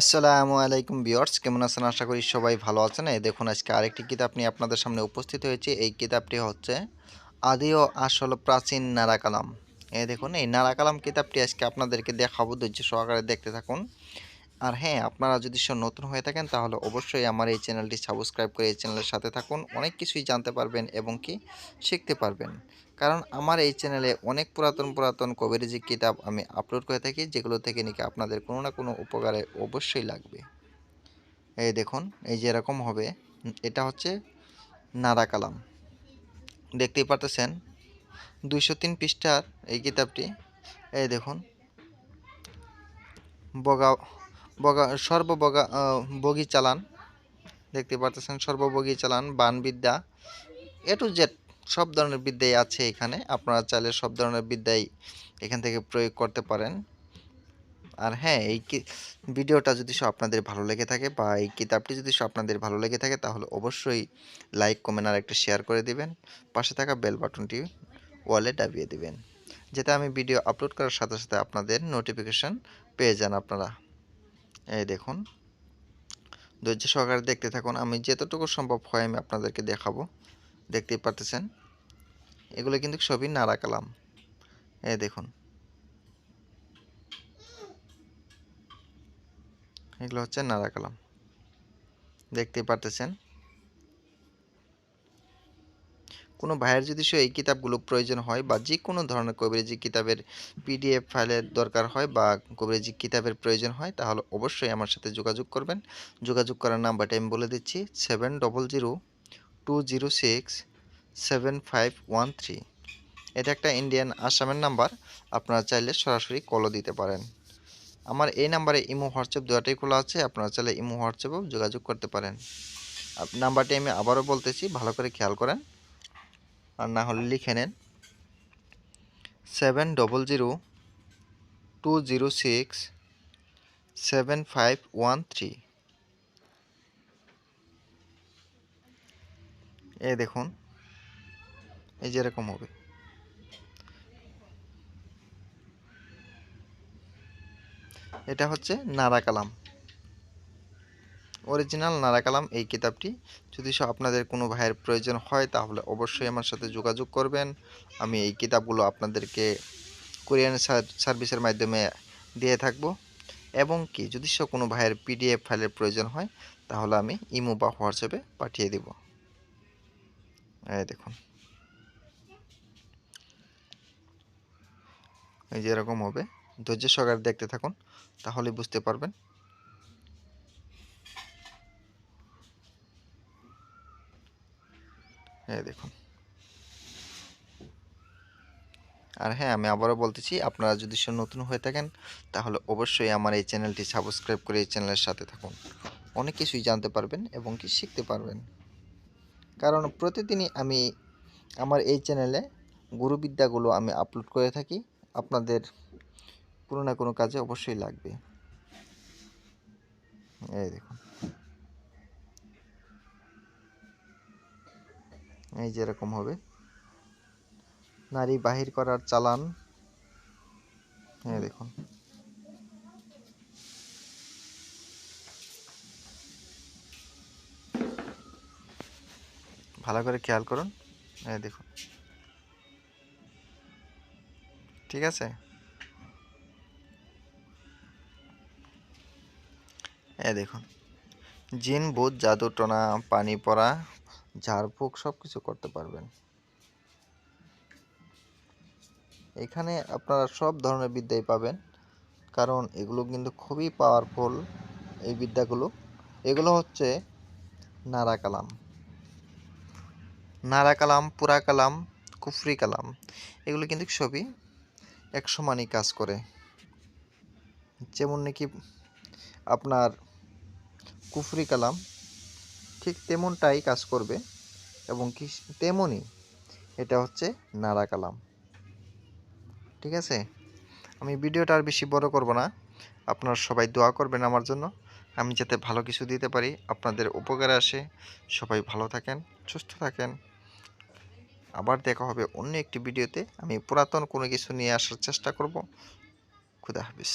আসসালামু আলাইকুম বিয়ার্স কেমন আছেন? আশা করি সবাই ভালো আছেন। এই দেখুন, আজকে আরেকটি কিতাব নিয়ে আপনাদের সামনে উপস্থিত হয়েছে। এই কিতাবটি হচ্ছে আদি ও আসল প্রাচীন নারাকালাম এই দেখুন, এই নারাকালাম কিতাবটি আজকে আপনাদেরকে দেখাবো, ধৈর্য সহকারে দেখতে থাকুন। আর হ্যাঁ আপনারা যদি সব নতুন হয়ে থাকেন, তাহলে অবশ্যই আমার এই চ্যানেলটি সাবস্ক্রাইব করে এই চ্যানেলের সাথে থাকুন। অনেক কিছুই জানতে পারবেন এবং কি শিখতে পারবেন। কারণ আমার এই চ্যানেলে অনেক পুরাতন পুরাতন কবিরাজি কিতাব আমি আপলোড করে থাকি, যেগুলো থেকে নাকি আপনাদের কোনো না কোনো উপকারে অবশ্যই লাগবে। এই দেখুন, এই যে এরকম হবে, এটা হচ্ছে নারা কালাম। দেখতেই পারতেছেন, দুইশো তিন পৃষ্ঠার এই কিতাবটি। এই দেখুন, বগা বগা, সর্ববগা বগি চালান দেখতে পারতেছেন সর্ববগি চালান বানবিদ্যা, এ টু জেড। সব ধরনের বিদ্যাই আছে এখানে। আপনারা চাইলে সব ধরনের বিদ্যাই এখান থেকে প্রয়োগ করতে পারেন। আর হ্যাঁ এই ভিডিওটা যদি সব আপনাদের ভালো লেগে থাকে বা এই কিতাবটি যদি সব আপনাদের ভালো লেগে থাকে তাহলে অবশ্যই লাইক, কমেন্ট আর একটা শেয়ার করে দিবেন। পাশে থাকা বেল বাটনটি ওয়ালে দাবিয়ে দিবেন, যাতে আমি ভিডিও আপলোড করার সাথে সাথে আপনাদের নোটিফিকেশন পেয়ে যান আপনারা। এই দেখুন, ধৈর্য সহকারে দেখতে থাকুন। আমি যতটুকু সম্ভব হয় আমি আপনাদেরকে দেখাবো। দেখতেই পারতেছেন। এগুলো কিন্তু সবই নারা কালাম। এই দেখুন। এগুলো হচ্ছে নারা কালাম। দেখতেই পারতেছেন। কোনো ভাইয়ের যদি সে এই কিতাবগুলো প্রয়োজন হয় বা যে কোনো ধরনের কবিরাজি কিতাবের পিডিএফ ফাইলের দরকার হয় বা কবিরাজি কিতাবের প্রয়োজন হয়, তাহলে অবশ্যই আমার সাথে যোগাযোগ করবেন। যোগাযোগ করার নাম্বারটা আমি বলে দিচ্ছি seven double zero two zero six seven five one three এটা একটা ইন্ডিয়ান আসামের নাম্বার আপনারা চাইলে সরাসরি কলও দিতে পারেন। আমার এই নাম্বারে ইমো হোয়াটসঅ্যাপ দুটাই খোলা আছে। আপনারা চাইলে ইমো হোয়াটসঅ্যাপেও যোগাযোগ করতে পারেন। নাম্বারটি আমি আবারও বলতেছি, ভালো করে খেয়াল করেন। আর না হলে লিখে নেন। Seven double zero two zero six seven five one three এ দেখুন, এই যে এরকম হবে। এটা হচ্ছে নারা কালাম। অরিজিনাল নারা কালাম এই কিতাবটি। যদি আপনাদের কোনো ভাইয়ের প্রয়োজন হয়, তাহলে অবশ্যই আমার সাথে যোগাযোগ করবেন। আমি এই কিতাবগুলো আপনাদেরকে কোরিয়ান সার্ভিসের মাধ্যমে দিয়ে থাকব। এবং কি, যদি কোনো ভাইয়ের পিডিএফ ফাইলের প্রয়োজন হয়, তাহলে আমি ইমো বা হোয়াটসঅ্যাপে পাঠিয়ে দিব। এই দেখুন। এই যে এরকম হবে। ধৈর্য সহকারে দেখতে থাকুন তাহলে বুঝতে পারবেন। এই দেখুন। আর হ্যাঁ আমি আবারও বলতেছি, আপনারা যদি সে নতুন হয়ে থাকেন, তাহলে অবশ্যই আমার এই চ্যানেলটি সাবস্ক্রাইব করে এই চ্যানেলের সাথে থাকুন। অনেক কিছুই জানতে পারবেন এবং কি শিখতে পারবেন। কারণ প্রতিদিনই আমি আমার এই চ্যানেলে গুরুবিদ্যাগুলো আমি আপলোড করে থাকি। আপনাদের কোনো না কোনো কাজে অবশ্যই লাগবে। এই দেখুন। এই যে এরকম হবে। নারী বাহির করার চালান। এই দেখুন। ভালো করে খেয়াল করুন। এই দেখুন। ঠিক আছে? এই দেখুন। জিন ভূত জাদু, টনা, পানি, পড়া, ঝাড়ফুঁক সব কিছু করতে পারবেন। এখানে আপনারা সব ধরনের বিদ্যাই পাবেন। কারণ এগুলো কিন্তু খুবই পাওয়ারফুল এই বিদ্যাগুলো। এগুলো হচ্ছে নারা কালাম। নারা কালাম, পুরা কালাম, কুফরি কালাম, এগুলো কিন্তু সবই এক সমানই কাজ করে। যেমন নাকি আপনার কুফরি কালাম ঠিক তেমনটাই কাজ করবে এবং কি তেমনই এটা হচ্ছে নারা কালাম। ঠিক আছে? আমি ভিডিওটা আর বেশি বড় করব না। আপনারা সবাই দোয়া করবেন আমার জন্য। আমি যাতে ভালো কিছু দিতে পারি, আপনাদের উপকারে আসে। সবাই ভালো থাকেন, সুস্থ থাকেন। আবার দেখা হবে অন্য একটি ভিডিওতে। আমি পুরাতন কোনো কিছু নিয়ে আসার চেষ্টা করব। খুদা হাফিজ।